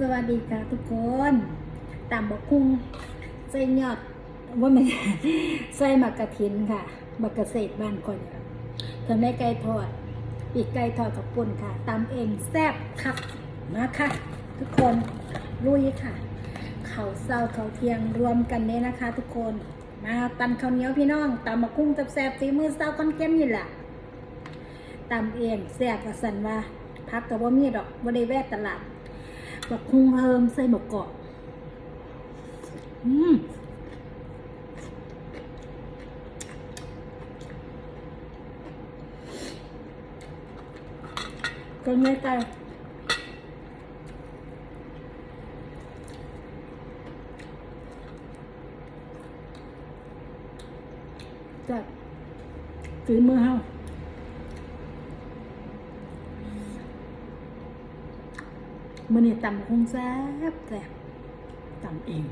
สวัสดีค่ะทุกคนตามบักคุ้งใส่ยอดว่ามันใส่มักกระถินค่ะมักเกษบ้านคนค่ะเธอแม่ไก่ทอดปีกไก่ทอดกับปุ่นค่ะตำเองแซ่บคักมาค่ะ ทุกคนลุยค่ะ เขาเศร้าเขาเทียงรวมกันเนี่ยนะคะ ทุกคนมาตำข้าวเหนียวพี่น้องตำบักคุ้งแซ่บๆฝีมือเศร้าคอนเก้มนี่แหละตำเองแซ่บกระสันว่าพักกับว่ามีดอกว่าได้แวะตลาด บักคุงเฮิมใส่หมกกอกอืมก็ไม่ไกลจัดฝีมือเฮา มื่อนี้ตำคงแซ่บแซ่บตำเอง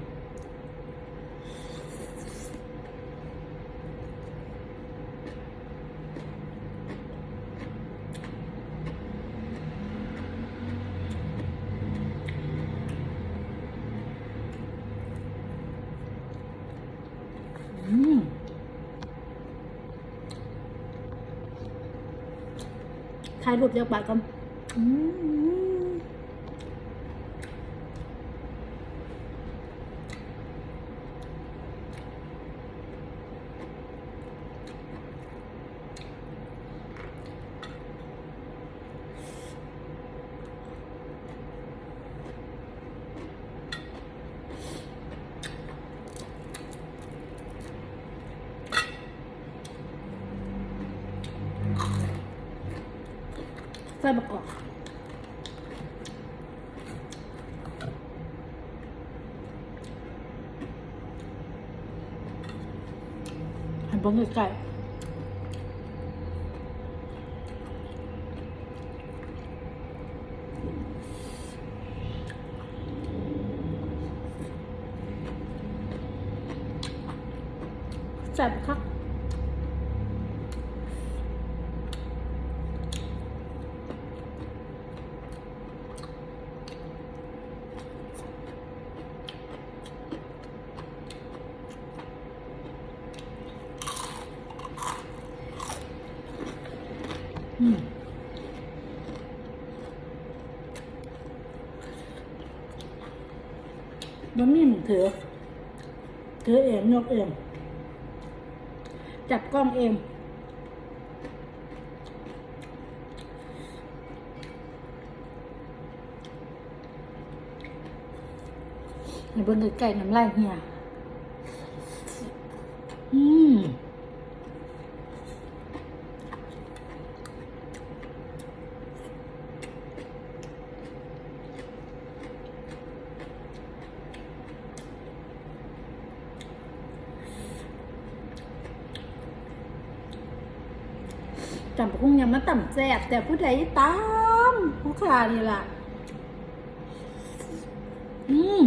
อืมถ่ายรูปเยกบาทกันอืม ใส่บะกอกหันบนไก่แซ่บคัก มมันนี่มันถือ ถือเองยกเอง จับกล้องเองในบนไก่น้ำลายเหี่ยอืม จำพุ่งยังมาต่ำแซ่บแต่ผู้ใดตามผู้ขานี่ล่ะ อืม